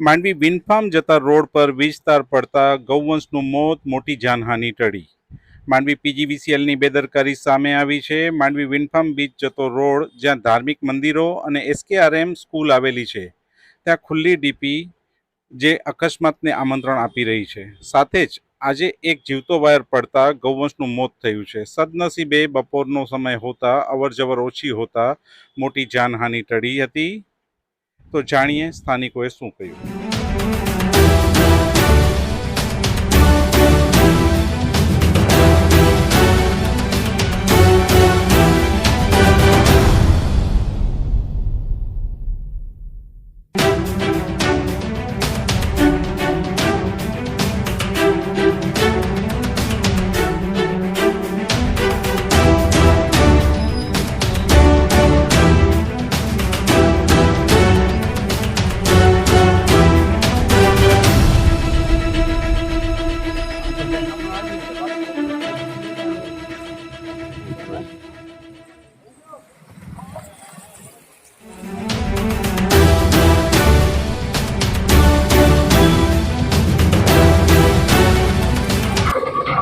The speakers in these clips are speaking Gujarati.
માંડવી વિનફાર્મ જતા રોડ પર વીજ તાર પડતા ગૌવંશનું મોત, મોટી જાનહાનિ ટળી. માંડવી પીજીવીસીએલની બેદરકારી સામે આવી છે. માંડવી વિનફાર્મ બીચ જતો રોડ, જ્યાં ધાર્મિક મંદિરો અને એસકેઆરએમ સ્કૂલ આવેલી છે. ત્યાં ખુલ્લી ડીપી જે અકસ્માતને આમંત્રણ આપી રહી છે. સાથે જ આજે એક જીવતો વાયર પડતા ગૌવંશનું મોત થયું છે. સદનસીબે બપોરનો સમય હોતા અવરજવર ઓછી હોતા મોટી જાનહાનિ ટળી હતી. તો જાણીએ સ્થાનિકોએ શું કહ્યું.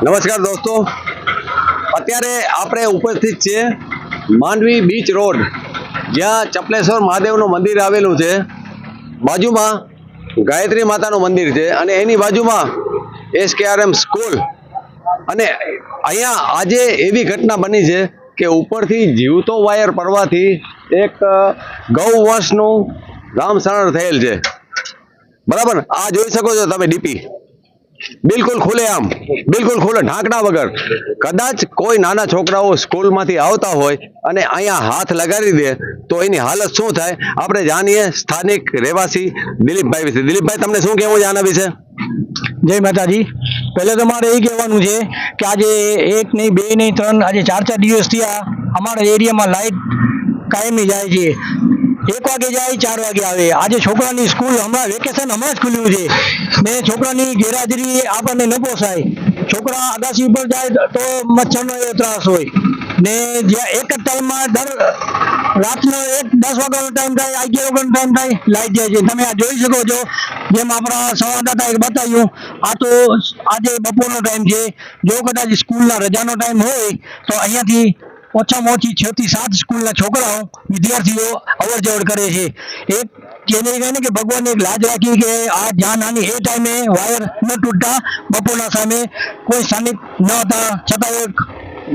નમસ્કાર દોસ્તો. અત્યારે આપણે ઉપસ્થિત છીએ માંડવી બીચ રોડ જ્યાં ચપલેશ્વર મહાદેવનું મંદિર આવેલું છે. બાજુમાં ગાયત્રી માતાનું મંદિર છે અને એની બાજુમાં એસકેઆરએમ સ્કૂલ. અને અહીંયા આજે એવી ઘટના બની છે કે ઉપરથી જીવતો વાયર પડવાથી એક અ, ગૌવંશનું રામશરણ થયેલ છે. બરાબર? આ જોઈ શકો છો તમે ડીપી. બિલકુલ ખુલે આમ. બિલકુલ ખુલ્લે ઢાંકણા વગર. કદાચ કોઈ નાના છોકરાઓ સ્કૂલમાંથી આવતા હોય અને અહીંયા હાથ લગાડી દે, તો એની હાલત શું થાય? આપણે જાણીએ સ્થાનિક રહેવાસી દિલીપભાઈ વિશે. દિલીપભાઈ, તમને શું કહેવું છે આના વિશે? જય માતાજી. પહેલે તો મારે એ કહેવાનું છે કે આજે એક નહીં, બે નહીં, ત્રણ, આજે ચાર ચાર દિવસથી આ અમારા એરિયામાં લાઇટ કાયમી જાય છે. એક વાગે જાય, ચાર વાગે આવે. આજે છોકરાની સ્કૂલ હમણાં વેકેશન હમણાં જ ખુલ્યું છે. ને છોકરાની ગેરહાજરી આપણને ન પોસાય. છોકરા અગાસી ઉપર જાય તો મચ્છરનો એવો ત્રાસ હોય. ને જ્યાં એક જ ટાઈમમાં દર રાતનો એક દસ વાગ્યાનો ટાઈમ થાય, અગિયાર વાગ્યાનો ટાઈમ થાય, લાઈટ જાય છે. તમે આ જોઈ શકો છો, જેમ આપણા સંવાદદાતાએ બતાવ્યું, આ તો આજે બપોરનો ટાઈમ છે. જો કદાચ સ્કૂલના રજાનો ટાઈમ હોય, તો અહીંયાથી ઓછામાં ઓછી છ થી સાત સ્કૂલના છોકરાઓ વિદ્યાર્થીઓ અવર જવર કરે છે. એક જેને કહે ને કે ભગવાને એક લાજ રાખી કે આ જાનહાની એ ટાઈમે વાયર ન તૂટતા, બપોરના સામે કોઈ સ્થાનિક ન હતા, છતાં એક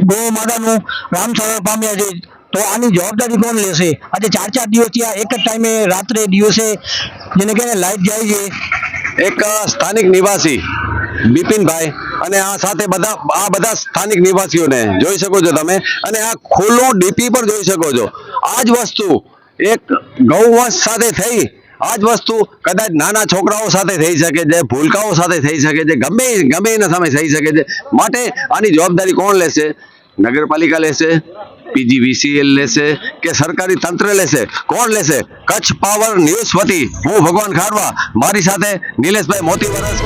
ગૌ માતાનું રામસરણ પામ્યા છે. તો આની જવાબદારી કોણ લેશે? આજે ચાર ચાર દિવસથી આ એક જ ટાઈમે રાત્રે દિવસે જેને કહે લાઈટ જાય છે. એક સ્થાનિક નિવાસી બિપિનભાઈ અને આ સાથે બધા આ બધા સ્થાનિક નિવાસીઓને જોઈ શકો છો તમે. અને આ ખુલ્લું ડીપી પર જોઈ શકો છો. આ જ વસ્તુ એક ગૌવંશ સાથે થઈ. આ જ વસ્તુ કદાચ નાના છોકરાઓ સાથે થઈ શકે છે, ભૂલકાઓ સાથે થઈ શકે છે, ગમે ગમે એના સામે થઈ શકે છે. માટે આની જવાબદારી કોણ લેશે? નગરપાલિકા લેશે? પીજીવીસીએલ લેશે? કે સરકારી તંત્ર લેશે? કોણ લેશે? કચ્છ પાવર ન્યૂઝ વતી હું ભગવાન ખારવા. મારી સાથે નિલેશભાઈ મોતી વરસ